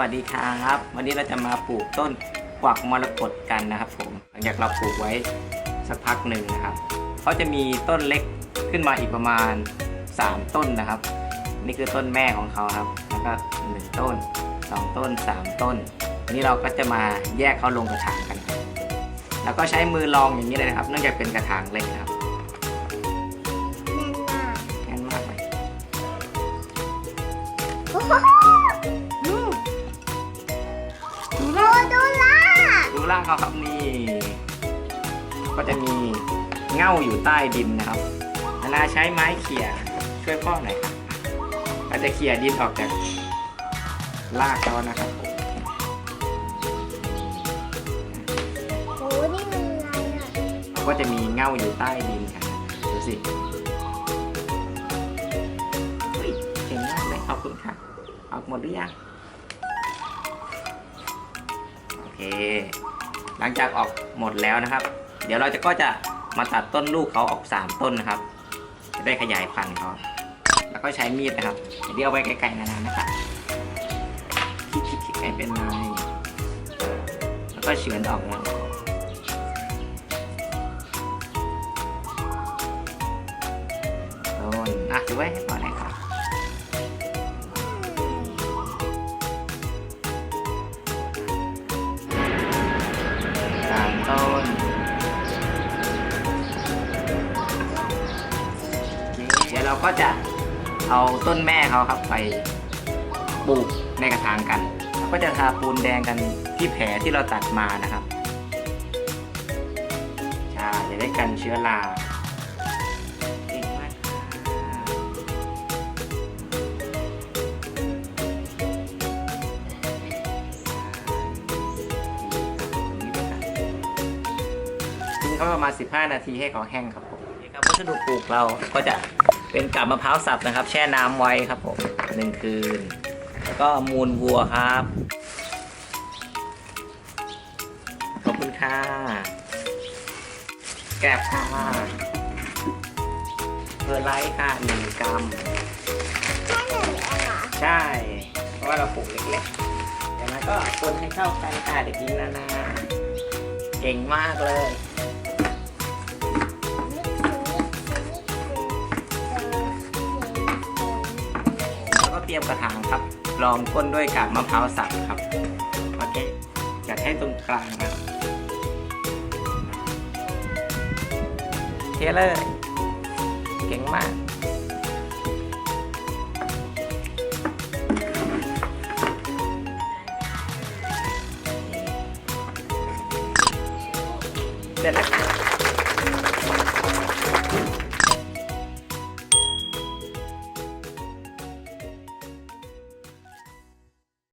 วัสดีครับ วันนี้เราจะมาปลูกต้นกวักมรกตกันนะครับผมหลังจากเราปลูกไว้สักพักหนึ่งนะครับเขาจะมีต้นเล็กขึ้นมาอีกประมาณ 3 ต้นนะครับ นี่คือต้นแม่ของเขาครับ แล้วก็หนึ่งต้นสองต้นสามต้นนนี้เราก็จะมาแยกเขาลงกระถางกัน แล้วก็ใช้มือรองอย่างนี้เลยนะครับ เนื่องจากเป็นกระถางเล็กครับ เขาครับนี่ก็จะมีเง่าอยู่ใต้ดินนะครับนานาใช้ไม้เขี่ยช่วยพ่อหน่อยครับเราจะเขี่ยดินออกจากรากเขานะครับโอ้นี่มันอะไรอะก็จะมีเง่าอยู่ใต้ดินครับดูสิเฮ้ยเก่งมากเลยขอบคุณค่ะออกหมดหรือยังโอเค หลังจากออกหมดแล้วนะครับ เดี๋ยวเราจะก็จะมาตัดต้นลูกเขาออก 3 ต้นนะครับ จะได้ขยายพันธุ์เขาแล้วก็ใช้มีดนะครับเดี๋ยวเอาไว้ไกลๆนานๆนะครับคิดๆให้เป็นลายแล้วก็เฉือนออกนะต้นอะถือไว้ ดี๋ยวเราก็จะเอาต้นแม่เขาครับไปปลูกในกระถางกันแล้วก็จะทาปูนแดงกันที่แผลที่เราตัดมานะครับใช่จะได้กันเชื้อราเก่งมากค่ะทิ้งเขาประมาณ15 นาทีให้เขาแห้งครับผมนี่ครับวัสดุปลูกเราก็จะ เป็นกาบมะพร้าวสับนะครับ แช่น้ำไว้ครับผมหนึ่งคืน แล้วก็มูลวัวครับ ขอบคุณค่ะแกบค่ะเพอร์ไลท์ค่ะหนึ่งกรัมแค่หนึ่งเองเหรอใช่ เพราะว่าเราปลูกเล็กๆจากนั้นก็คนให้เข้ากันค่ะเด็กหญิงนานา เก่งมากเลย ทียมกระถางครับรองก้นด้วยกากมะพร้าวสับครับโอเคจัดให้ตรงกลางนะครับเทเลยเก่งมากเสร็จแล้ว